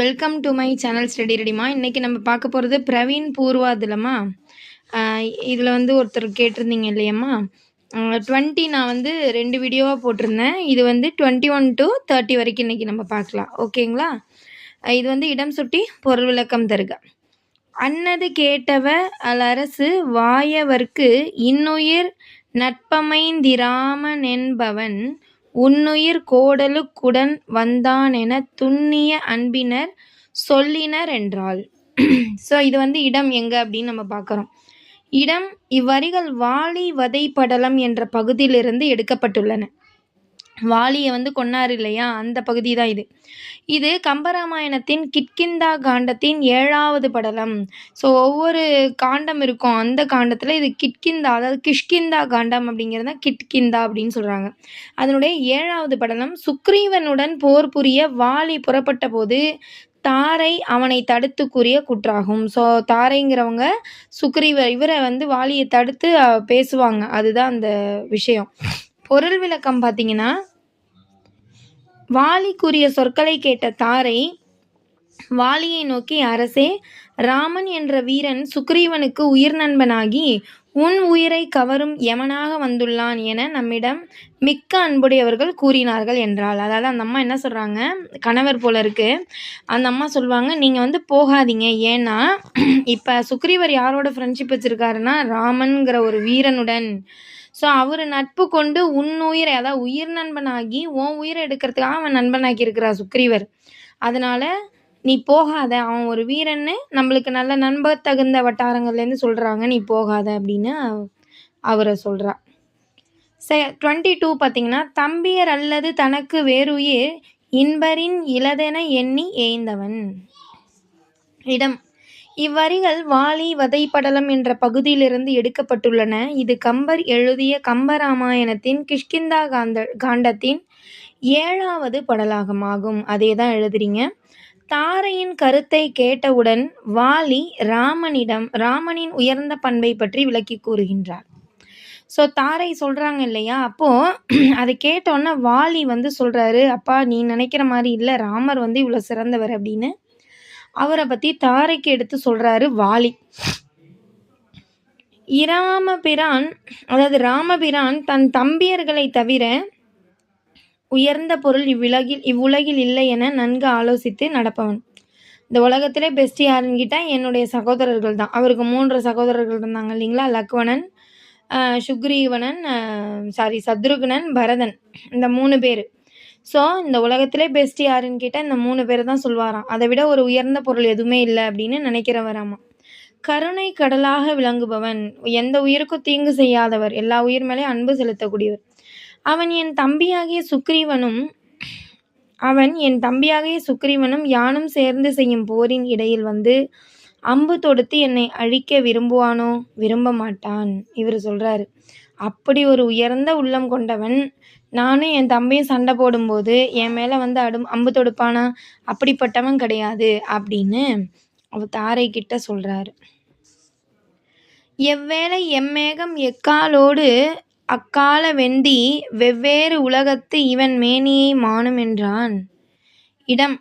Welcome to my channel study ரெடிமா இன்றைக்கி நம்ம பார்க்க போகிறது பிரவீன் பூர்வாதிலம்மா இதில் வந்து ஒருத்தர் கேட்டிருந்தீங்க இல்லையம்மா? டுவெண்ட்டி நான் வந்து ரெண்டு வீடியோவாக போட்டிருந்தேன். இது வந்து டுவெண்ட்டி ஒன் டு தேர்ட்டி வரைக்கும் இன்றைக்கி நம்ம பார்க்கலாம். ஓகேங்களா இது வந்து இடம் சுட்டி பொருள் விளக்கம் தருக. அன்னது கேட்டவ அலரசு வாயவர்க்கு இன்னுயிர் நட்பமைந்திராமனென்பவன் உன்னுயிர் கோடலுக்குடன் வந்தானெனத் துண்ணிய அன்பினர் சொல்லினர் என்றாள். ஸோ இது வந்து இடம் எங்கே அப்படின்னு நம்ம பார்க்குறோம். இடம் இவ்வரிகள் வாலி வதைப்படலம் என்ற பகுதியிலிருந்து எடுக்கப்பட்டுள்ளன. வாலியை வந்து கொன்னார் இல்லையா? அந்த பகுதி தான் இது. இது கம்பராமாயணத்தின் கிட்கிந்தா காண்டத்தின் ஏழாவது படலம். ஸோ ஒவ்வொரு காண்டம் இருக்கும். அந்த காண்டத்தில் இது கிட்கிந்தா அதாவது கிஷ்கிந்தா காண்டம் அப்படிங்கிறது தான் கிட்கிந்தா அப்படின்னு சொல்கிறாங்க அதனுடைய ஏழாவது படலம் சுக்ரீவனுடன் போர் புரிய வாலி புறப்பட்ட போது தாரை அவனை தடுத்து கூறிய குற்றாகும். ஸோ தாரைங்கிறவங்க சுக்ரீவர் இவரை வந்து வாலியை தடுத்து பேசுவாங்க. அதுதான் அந்த விஷயம். பொருள் விளக்கம் பார்த்தீங்கன்னா வாலி கூறிய சொற்களை கேட்ட தாரை வாலியை நோக்கி அரசே ராமன் என்ற வீரன் சுக்ரீவனுக்கு உயிர் நண்பனாகி உன் உயிரை கவரும் யமனாக வந்துள்ளான் என நம்மிடம் மிக்க அன்புடையவர்கள் கூறினார்கள் என்றால் அதாவது அந்த அம்மா என்ன சொல்கிறாங்க கணவர் போல இருக்கு. அந்த அம்மா சொல்லுவாங்க நீங்கள் வந்து போகாதீங்க. ஏன்னா இப்போ சுக்ரீவர் யாரோட ஃப்ரெண்ட்ஷிப் வச்சுருக்காருன்னா ராமன்கிற ஒரு வீரனுடன் ஸோ அவர் நட்பு கொண்டு உன் உயிரை அதாவது உயிர் நண்பனாகி உன் உயிரை எடுக்கிறதுக்காக அவன் நண்பனாக்கி இருக்கிறா சுக்ரீவர். அதனால நீ போகாத. அவன் ஒரு வீரன்னு நம்மளுக்கு நல்ல நண்பர் தகுந்த வட்டாரங்கள்லேருந்து சொல்கிறாங்க நீ போகாத அப்படின்னு அவரை சொல்கிறா ச டுவெண்ட்டி டூ பார்த்தீங்கன்னா தம்பியர் அல்லது தனக்கு வேறுயிர் இன்பரின் இலதென எண்ணி ஏய்ந்தவன். இடம் இவ்வரிகள் வாலி வதைப்படலம் என்ற பகுதியிலிருந்து எடுக்கப்பட்டுள்ளன. இது கம்பர் எழுதிய கம்பராமாயணத்தின் கிஷ்கிந்தா காந்த காண்டத்தின் ஏழாவது படலாகமாகும். அதே தான் எழுதுறீங்க. தாரையின் கருத்தை கேட்டவுடன் வாலி ராமனிடம் ராமனின் உயர்ந்த பண்பை பற்றி விளக்கி கூறுகின்றார். ஸோ தாரை சொல்கிறாங்க இல்லையா? அப்போது அதை கேட்டோன்னே வாலி வந்து சொல்கிறாரு அப்பா நீ நினைக்கிற மாதிரி இல்லை ராமர் வந்து இவ்வளோ சிறந்தவர் அப்படின்னு. அவரை பற்றி தாரைக்கு எடுத்து சொல்கிறாரு வாலி. இராமபிரான் அதாவது ராமபிரான் தன் தம்பியர்களை தவிர உயர்ந்த பொருள் இவ்வுலகில் இவ்வுலகில் இல்லை என நன்கு ஆலோசித்து நடப்பவன். இந்த உலகத்திலே பெஸ்ட் யாருன்னு கேட்டால் என்னுடைய சகோதரர்கள் தான். அவருக்கு மூன்று சகோதரர்கள் இருந்தாங்க இல்லைங்களா? லக்வணன் சுக்ரீவனன் சாரி சத்ருகுணன் பரதன். இந்த மூணு பேர். ஸோ இந்த உலகத்திலே பெஸ்ட் யாருன்னு கேட்டால் இந்த மூணு பேர் தான் சொல்வாராம். அதை விட ஒரு உயர்ந்த பொருள் எதுவுமே இல்லை அப்படின்னு நினைக்கிறவராமா கருணை கடலாக விளங்குபவன் எந்த உயிருக்கும் தீங்கு செய்யாதவர் எல்லா உயிர் மேலேயும் அன்பு செலுத்தக்கூடியவர். அவன் என் தம்பியாகிய சுக்ரீவனும் அவன் என் தம்பியாகிய சுக்ரீவனும் யானும் சேர்ந்து செய்யும் போரின் இடையில் வந்து அம்பு தொடுத்து என்னை அழிக்க விரும்புவானோ? விரும்ப மாட்டான். இவர் சொல்கிறாரு அப்படி ஒரு உயர்ந்த உள்ளம் கொண்டவன். நானும் என் தம்பியும் சண்டை போடும்போது என் மேலே வந்து அடு அம்பு தொடுப்பானா? அப்படிப்பட்டவன் கிடையாது அப்படின்னு அவ தாரை கிட்ட சொல்கிறாரு எவ்வேளை எம்மேகம் எக்காலோடு அக்கால வெந்தி வெவ்வேறு உலகத்து இவன் மேனியை மானும் என்றான். இடம்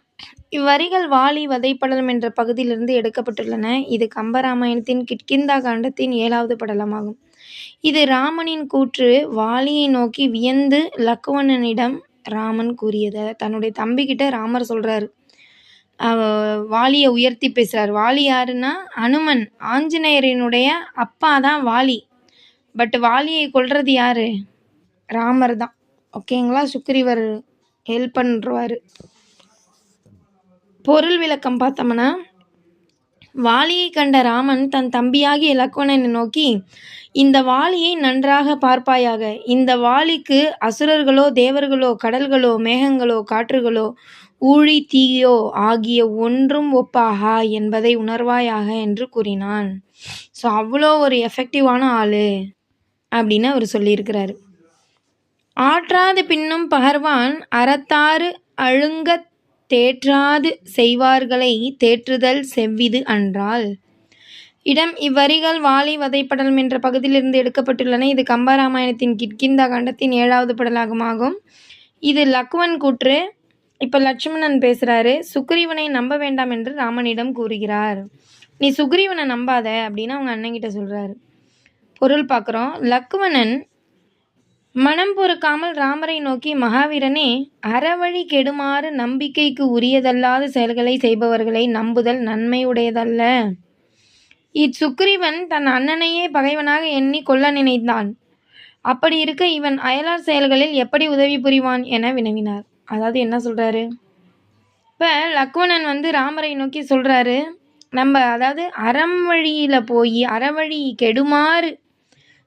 இவ்வரிகள் வாலி வதைப்படலம் என்ற பகுதியிலிருந்து எடுக்கப்பட்டுள்ளன. இது கம்பராமாயணத்தின் கிட்கிந்தா காண்டத்தின் ஏழாவது படலமாகும். இது ராமனின் கூற்று. வாலியை நோக்கி வியந்து லக்குவணனிடம் ராமன் கூறியது. தன்னுடைய தம்பிக்கிட்ட ராமர் சொல்றாரு. வாலியை உயர்த்தி பேசுறார். வாலி யாருன்னா அனுமன் ஆஞ்சநேயரினுடைய அப்பா தான் வாலி. பட் வாலியை கொல்றது யாரு? ராமர் தான் ஓகேங்களா? சுக்ரீவர் ஹெல்ப் பண்ணுறாரு பொருள் விளக்கம் பார்த்தோம்னா வாலியை கண்ட ராமன் தன் தம்பியாகிய இலக்குவனை நோக்கி இந்த வாலியை நன்றாக பார்ப்பாயாக. இந்த வாலிக்கு அசுரர்களோ தேவர்களோ கடல்களோ மேகங்களோ காற்றுகளோ ஊழி தீயோ ஆகிய ஒன்றும் ஒப்பாகா என்பதை உணர்வாயாக என்று கூறினான். ஸோ அவ்வளோ ஒரு எஃபெக்டிவான ஆள் அப்படின்னு அவர் சொல்லியிருக்கிறாரு. ஆற்றாது பின்னும் பகர்வான் அறத்தாறு அழுங்கத் தேற்றாது செய்வார்களை தேற்றுதல் செவ்விது அன்றால். இடம் இவ்வரிகள் வாலி வதைப்படலம் என்ற பகுதியிலிருந்து எடுக்கப்பட்டுள்ளன. இது கம்பராமாயணத்தின் கிட்கிந்தா காண்டத்தின் ஏழாவது படலாகமாகும். இது லக்குவன் கூற்று. இப்போ லட்சுமணன் பேசுகிறாரு சுக்ரீவனை நம்ப வேண்டாம் என்று ராமனிடம் கூறுகிறார். நீ சுக்ரீவனை நம்பாத அப்படின்னு அவங்க அண்ணங்கிட்ட சொல்கிறாரு பொருள் பார்க்குறோம் லக்குவணன் மனம் பொறுக்காமல் ராமரை நோக்கி மகாவீரனே அறவழி கெடுமாறு நம்பிக்கைக்கு உரியதல்லாத செயல்களை செய்பவர்களை நம்புதல் நன்மையுடையதல்ல. இச்சுக்ரீவன் தன் அண்ணனையே பகைவனாக எண்ணி கொல்ல நினைத்தான். அப்படி இருக்க இவன் அயலார் செயல்களில் எப்படி உதவி புரிவான் என வினவினார். அதாவது என்ன சொல்கிறாரு இப்போ லக்வணன் வந்து ராமரை நோக்கி சொல்கிறாரு நம்ம அதாவது அறம் வழியில் போய் அறவழி கெடுமாறு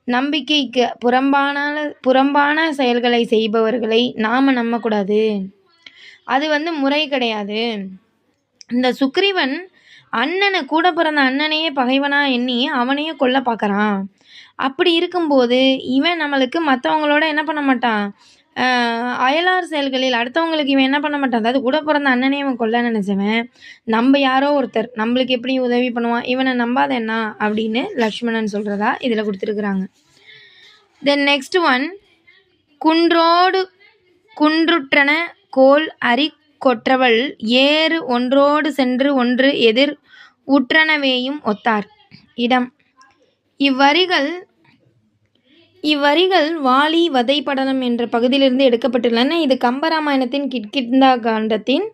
நம்பிக்கைக்கு புறம்பான புறம்பான செயல்களை செய்பவர்களை நாம நம்பக்கூடாது. அது வந்து முறை கிடையாது. இந்த சுக்ரீவன் அண்ணனை கூட பிறந்த அண்ணனையே பகைவனா எண்ணி அவனையே கொல்ல பார்க்குறான். அப்படி இருக்கும்போது இவன் நம்மளுக்கு மற்றவங்களோட என்ன பண்ண மாட்டான்? அயலார் செயல்களில் அடுத்தவங்களுக்கு இவன் என்ன பண்ண மாட்டான்? அதாவது கூட பிறந்த அண்ணனே இவன் கொல்ல நினைச்சவன். நம்ம யாரோ ஒருத்தர் நம்மளுக்கு எப்படி உதவி பண்ணுவான்? இவனை நம்பாத என்ன? அப்படின்னு லக்ஷ்மணன் சொல்கிறதா இதில் கொடுத்துருக்குறாங்க. தென் நெக்ஸ்ட் ஒன் குன்றோடு குன்றுற்றன கோல் அரி கொற்றவள் ஏறு ஒன்றோடு சென்று ஒன்று எதிர் உற்றனவேயும் ஒத்தார். இடம். இவ்வரிகள் இவ்வரிகள் வாலி வதைப்படலம் என்ற பகுதியிலிருந்து எடுக்கப்பட்டுள்ளன. இது கம்பராமாயணத்தின் கிட்கிந்தா காண்டத்தின்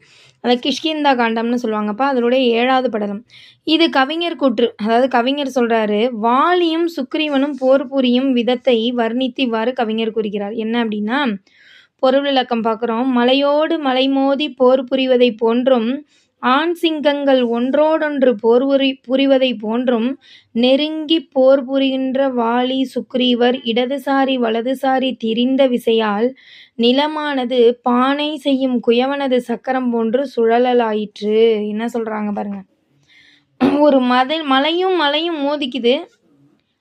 அதை கிஷ்கிந்தா காண்டம்னு சொல்லுவாங்கப்பா அதனுடைய ஏழாவது படலம். இது கவிஞர் கூற்று. அதாவது கவிஞர் சொல்கிறாரு வாலியும் சுக்ரீவனும் போர் புரியும் விதத்தை வர்ணித்து இவ்வாறு கவிஞர் கூறுகிறார். என்ன அப்படின்னா பொருள் விளக்கம் பார்க்குறோம். மலையோடு மலை மோதி போர் புரிவதை போன்றும் ஆண் சிங்கங்கள் ஒன்றோடொன்று போர் புரி புரிவதைப் போன்றும் நெருங்கி போர் புரிகின்ற வாலி சுக்ரீவர் இடதுசாரி வலதுசாரி திரிந்த விசையால் நிலமானது பானை செய்யும் குயவனது சக்கரம் போன்று சுழலலாயிற்று. என்ன சொல்கிறாங்க பாருங்க. ஒரு மத மலையும் மலையும் மோதிக்குது.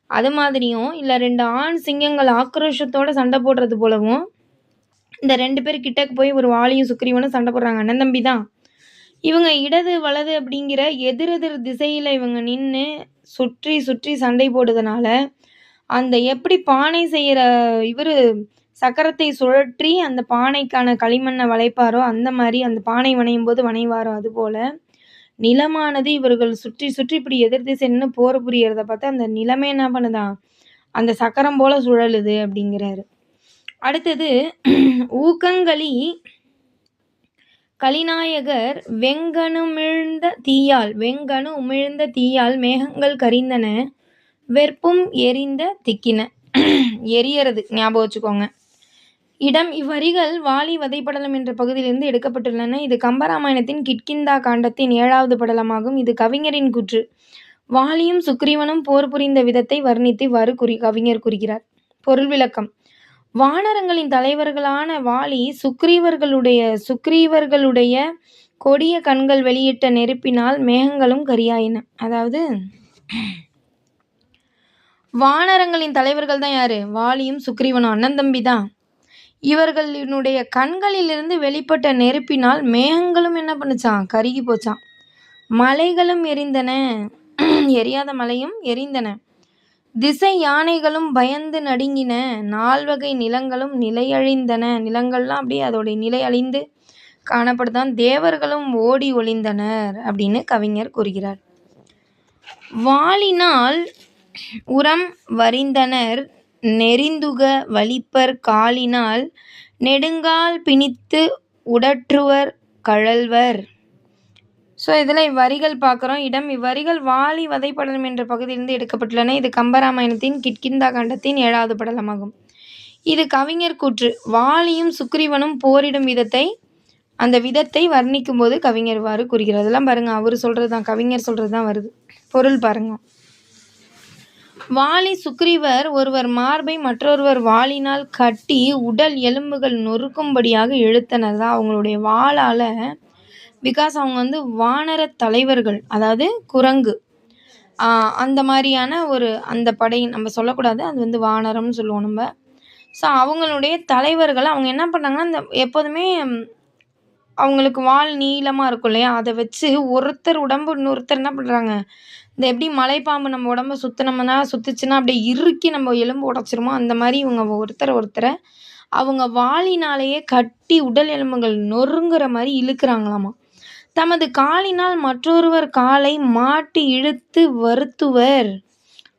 அது மாதிரியும் இல்லை ரெண்டு ஆண் சிங்கங்கள் ஆக்ரோஷத்தோடு சண்டை போடுறது போலவும் இந்த ரெண்டு பேர் கிட்டக்கு போய் ஒரு வாலியும் சுக்ரீவனும் சண்டை போடுறாங்க. அண்ணன் தம்பி தான். இவங்க இடது வலது அப்படிங்கிற எதிரெதிர் திசையில் இவங்க நின்று சுற்றி சுற்றி சண்டை போடுறதுனால அந்த எப்படி பானை செய்கிற இவர் சக்கரத்தை சுழற்றி அந்த பானைக்கான களிமண்ணை வளைப்பாரோ அந்த மாதிரி அந்த பானை வணையும் போது வணைவாரோ அதுபோல் நிலமானது இவர்கள் சுற்றி சுற்றி இப்படி எதிர் திசைன்னு போர் புரியறத பார்த்து அந்த நிலமே என்ன பண்ணுதான் அந்த சக்கரம் போல சுழலுது அப்படிங்கிறாரு. அடுத்தது ஊக்கங்களி கலிநாயகர் வெங்கணுமிழ்ந்த தீயால் வெங்கணு உமிழ்ந்த தீயால் மேகங்கள் கரிந்தன வெற்பும் எரிந்த திக்கின. எரியறது ஞாபகம் வச்சுக்கோங்க. இடம் இவ்வரிகள் வாலி வதைப்படலம் என்ற பகுதியிலிருந்து எடுக்கப்பட்டுள்ளன. இது கம்பராமாயணத்தின் கிட்கிந்தா காண்டத்தின் ஏழாவது படலமாகும். இது கவிஞரின் குற்று. வாலியும் சுக்ரீவனும் போர் புரிந்த விதத்தை வர்ணித்து இவ்வாறு குறி கவிஞர் கூறுகிறார். பொருள் விளக்கம். வானரங்களின் தலைவர்களான வாலி சுக்ரீவர்களுடைய சுக்ரீவர்களுடைய கொடிய கண்கள் வெளியிட்ட நெருப்பினால் மேகங்களும் கரியாயின. அதாவது வானரங்களின் தலைவர்கள் தான் யாரு? வாலியும் சுக்ரீவனும் அண்ணன் தம்பி தான். இவர்களினுடைய கண்களிலிருந்து வெளிப்பட்ட நெருப்பினால் மேகங்களும் என்ன பண்ணுச்சான் கருகி போச்சான் மலைகளும் எரிந்தன. எரியாத மலையும் எரிந்தன. திசை யானைகளும் பயந்து நடுங்கின நால்வகை நிலங்களும் நிலையழிந்தன. நிலங்கள்லாம் அப்படியே அதோடைய நிலை அழிந்து காணப்படுதான். தேவர்களும் ஓடி ஒளிந்தனர் அப்படின்னு கவிஞர் கூறுகிறார். வாளினால் உரம் வரிந்தனர் நெறிந்துக வலிப்பர் காலினால் நெடுங்கால் பிணித்து உடற்றுவர் கழல்வர். ஸோ இதில் இவ்வரிகள் பார்க்குறோம். இடம் இவ்வரிகள் வாலி வதைப்படலம் என்ற பகுதியிலிருந்து எடுக்கப்பட்டுள்ளன. இது கம்பராமாயணத்தின் கிட்கிந்தா கண்டத்தின் ஏழாவது படலமாகும். இது கவிஞர் கூற்று. வாலியும் சுக்ரீவனும் போரிடும் விதத்தை அந்த விதத்தை வர்ணிக்கும் போது கவிஞர் இவ்வாறு கூறுகிறார். அதெல்லாம் பாருங்க அவர் சொல்கிறது தான் கவிஞர் சொல்கிறது தான் வருது. பொருள் பாருங்க. வாலி சுக்ரீவர் ஒருவர் மார்பை மற்றொருவர் வாளினால் கட்டி உடல் எலும்புகள் நொறுக்கும்படியாக இழுத்தனர். தான் அவங்களுடைய வாளால் பிகாஸ் அவங்க வந்து வானர தலைவர்கள் அதாவது குரங்கு. அந்த மாதிரியான ஒரு அந்த படை நம்ம சொல்லக்கூடாது. அது வந்து வானரம்னு சொல்லுவோம் நம்ம. ஸோ அவங்களுடைய தலைவர்கள் அவங்க என்ன பண்ணாங்கன்னா அந்த எப்போதுமே அவங்களுக்கு வால் நீளமாக இருக்கும் இல்லையா? அதை வச்சு ஒருத்தர் உடம்பு இன்னொருத்தர் என்ன பண்ணுறாங்க இந்த எப்படி மலைப்பாம்பு நம்ம உடம்ப சுற்றினோம்னா சுற்றுச்சுன்னா அப்படியே இறுக்கி நம்ம எலும்பு உடச்சிருமோ அந்த மாதிரி இவங்க ஒருத்தர் ஒருத்தரை அவங்க வாளினாலேயே கட்டி உடல் எலும்புகள் நொறுங்குற மாதிரி இழுக்கிறாங்களாமா? தமது காலினால் மற்றொருவர் காலை மாட்டி இழுத்து வருத்துவர்.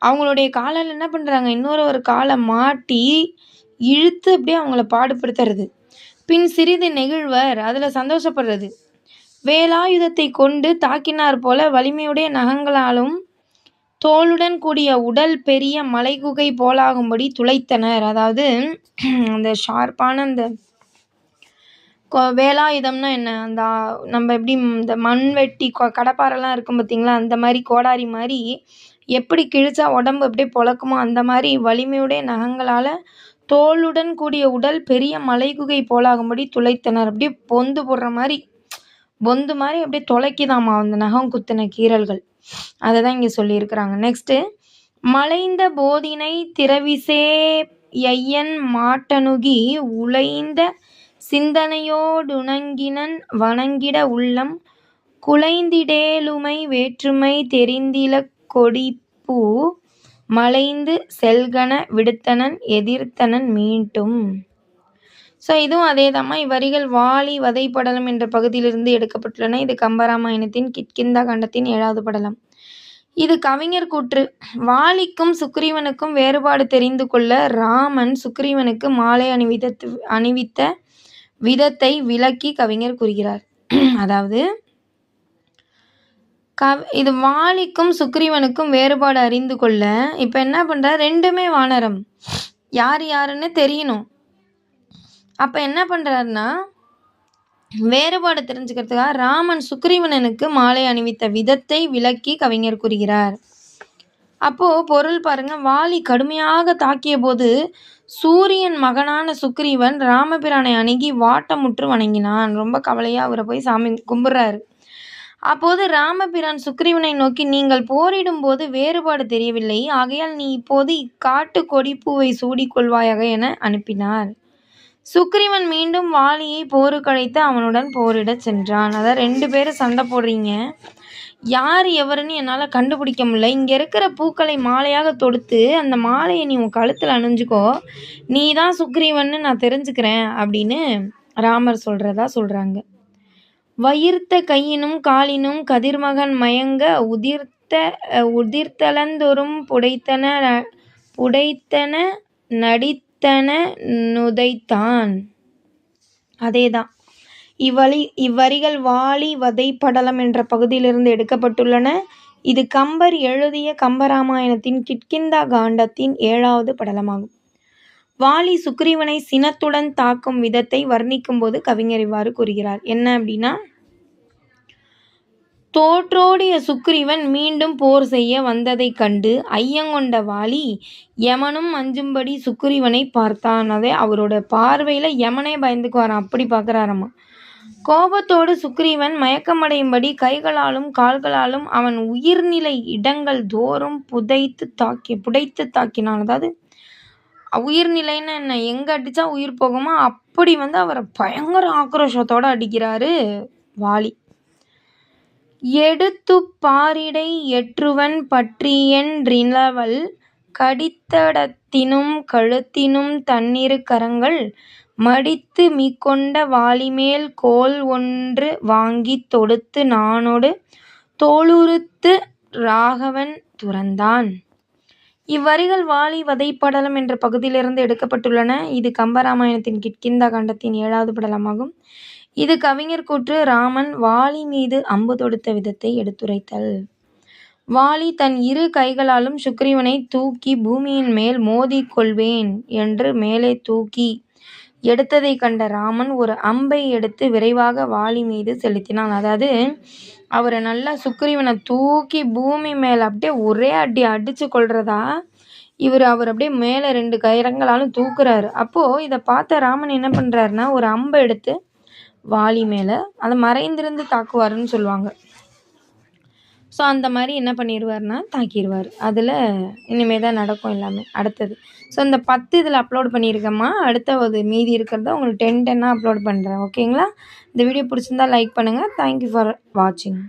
அவங்களுடைய காலால் என்ன பண்ணுறாங்க இன்னொரு ஒரு காலை மாட்டி இழுத்து அப்படியே அவங்கள பாடுபடுத்துறது. பின் சிறிது நெகிழ்வர். அதில் சந்தோஷப்படுறது. வேலாயுதத்தை கொண்டு தாக்கினார் போல வலிமையுடைய நகங்களாலும் தோலுடன் கூடிய உடல் பெரிய மலைகுகை போலாகும்படி துளைத்தனர். அதாவது அந்த ஷார்ப்பான அந்த கொ- வேலாயுதம்னா என்ன? அந்த நம்ம எப்படி இந்த மண்வெட்டி கொ- கடப்பாரெல்லாம் இருக்கும் பார்த்தீங்களா அந்த மாதிரி கோடாரி மாதிரி எப்படி கிழிச்சா உடம்பு அப்படியே பொளக்குமோ அந்த மாதிரி வலிமையுடைய நகங்களால் தோலுடன் கூடிய உடல் பெரிய மலைகுகை போலாகும்படி துளைத்தனர். அப்படியே பொந்து போடுற மாதிரி பொந்து மாதிரி அப்படியே துளைக்குதாமா அந்த நகம் குத்தின கீறல்கள். அதை தான் இங்கே சொல்லியிருக்கிறாங்க. நெக்ஸ்ட்டு மலைந்த போதினை திரவிசே ஐயன் மாட்டனுகி உழைந்த சிந்தனையோடுணங்கினன் வணங்கிட உள்ளம் குலைந்திடேலுமை வேற்றுமை தெரிந்தில கொடிப்பூ மலைந்து செல்கன விடுத்தனன் எதிர்த்தனன் மீண்டும். ஸோ இதுவும் அதே தாம்மா இவ்வரிகள் வாலி வதைப்படலம் என்ற பகுதியிலிருந்து எடுக்கப்பட்டுள்ளன. இது கம்பராமாயணத்தின் கிட்கிந்தா கண்டத்தின் ஏழாவது படலம். இது கவிஞர் கூற்று. வாலிக்கும் சுக்ரீவனுக்கும் வேறுபாடு தெரிந்து கொள்ள ராமன் சுக்ரீவனுக்கு மாலை அணிவித்த அணிவித்த விதத்தை விளக்கி கவிஞர் கூறுகிறார். அதாவது கவ் இது வாலிக்கும் சுக்ரீவனுக்கும் வேறுபாடு அறிந்து கொள்ள இப்போ என்ன பண்ணுறார் ரெண்டுமே வானரம். யார் யாருன்னு தெரியணும். அப்போ என்ன பண்ணுறாருன்னா வேறுபாடு தெரிஞ்சுக்கிறதுக்காக ராமன் சுக்ரீவனனுக்கு மாலை அணிவித்த விதத்தை விளக்கி கவிஞர் கூறுகிறார். அப்போது பொருள் பாருங்கள் வாலி கடுமையாக தாக்கிய போது சூரியன் மகனான சுக்ரீவன் ராமபிரானை அணுகி வாட்டமுற்று வணங்கினான். ரொம்ப கவலையாக அவரை போய் சாமி கும்பிட்றாரு. அப்போது ராமபிரான் சுக்ரீவனை நோக்கி நீங்கள் போரிடும் போது வேறுபாடு தெரியவில்லை. ஆகையால் நீ இப்போது இக்காட்டு கொடிப்பூவை சூடிக்கொள்வாயாக என அனுப்பினார். சுக்ரீவன் மீண்டும் வாலியை போருக்கழைத்து அவனுடன் போரிடச் சென்றான். அதான் ரெண்டு பேரும் சண்டை போடுறீங்க. யார் எவருன்னு என்னால் கண்டுபிடிக்க முடியல. இங்கே இருக்கிற பூக்களை மாலையாக தொடுத்து அந்த மாலையை நீ உன் கழுத்தில் அணிஞ்சுக்கோ. நீ தான் சுக்ரீவன்னு நான் தெரிஞ்சுக்கிறேன் அப்படின்னு ராமர் சொல்கிறதா சொல்கிறாங்க வயிர்த்த கையினும் காலினும் கதிர்மகன் மயங்க உதிர்த்த அஹ், உதிர்த்தலந்தொரும் புடைத்தன ந- புடைத்தன நடித்தன நுதைத்தான். அதேதான். இவ்வழி இவ்வரிகள் வாலி வதை படலம் என்ற பகுதியிலிருந்து எடுக்கப்பட்டுள்ளன. இது கம்பர் எழுதிய கம்பராமாயணத்தின் கிட்கிந்தா காண்டத்தின் ஏழாவது படலமாகும். வாலி சுக்ரீவனை சினத்துடன் தாக்கும் விதத்தை வர்ணிக்கும்போது கவிஞர் இவ்வாறு கூறுகிறார். என்ன அப்படின்னா தோற்றோடிய சுக்ரீவன் மீண்டும் போர் செய்ய வந்ததைக் கண்டு ஐயங்கொண்ட வாலி யமனும் அஞ்சும்படி சுக்ரீவனை பார்த்தான். அதே அவரோட பார்வையில் யமனே பயந்துக்குவாராம். அப்படி பார்க்குறாராமா? கோபத்தோடு சுக்ரீவன் மயக்கமடையும்படி கைகளாலும் கால்களாலும் அவன் உயிர்நிலை இடங்கள் தோறும் புதைத்து தாக்கி புடைத்து தாக்கினான். அதாவது உயிர்நிலைன்னு என்ன எங்கே அடித்தா உயிர் போகுமோ? அப்படி வந்து அவரை பயங்கர ஆக்ரோஷத்தோடு அடிக்கிறாரு வாலி. எடுத்துப் பாரிடை எற்றுவன் பற்றியென்றிலவல் கடித்தடத்தினும் கழுத்தினும் தன்னிரு கரங்கள் மடித்து மீக்கொண்ட வாளிமேல் கோல் ஒன்று வாங்கித் தொடுத்து நாணொடு தோளுறுத்து ராகவன் துறந்தான். இவ்வரிகள் வாலி வதைப்படலம் என்ற பகுதியிலிருந்து எடுக்கப்பட்டுள்ளன. இது கம்பராமாயணத்தின் கிட்கிந்தா காண்டத்தின் ஏழாவது படலமாகும். இது கவிஞர் கூற்று ராமன் வாலி மீது அம்பு தொடுத்த விதத்தை எடுத்துரைத்தல். வாலி தன் இரு கைகளாலும் சுக்ரீவனை தூக்கி பூமியின் மேல் மோதிக் கொள்வேன் என்று மேலே தூக்கி எடுத்ததை கண்ட ராமன் ஒரு அம்பை எடுத்து விரைவாக வாலி மீது செலுத்தினான். அதாவது அவரை நல்லா சுக்ரீவனை தூக்கி பூமி மேலே அப்படியே ஒரே அடி அடித்து கொள்றதா இவர் அவர் அப்படியே மேலே ரெண்டு கயிறங்களாலும் தூக்குறாரு. அப்போது இதை பார்த்த ராமன் என்ன பண்ணுறாருன்னா ஒரு அம்பை எடுத்து வாலி மேலே அதை மறைந்திருந்து தாக்குவாருன்னு சொல்லுவாங்க. ஸோ அந்த மாதிரி என்ன பண்ணிடுவார்னா தாக்கிடுவார் அதில் இனிமேல் தான் நடக்கும் எல்லாமே. அடுத்தது. ஸோ இந்த பத்து இதில் அப்லோட் பண்ணியிருக்கேம்மா அடுத்த ஒரு மீதி இருக்கிறத உங்களுக்கு டென் டென்னாக அப்லோட் பண்ணுறேன் ஓகேங்களா இந்த வீடியோ பிடிச்சிருந்தா லைக் பண்ணுங்கள் தேங்க்யூ ஃபார் வாட்சிங்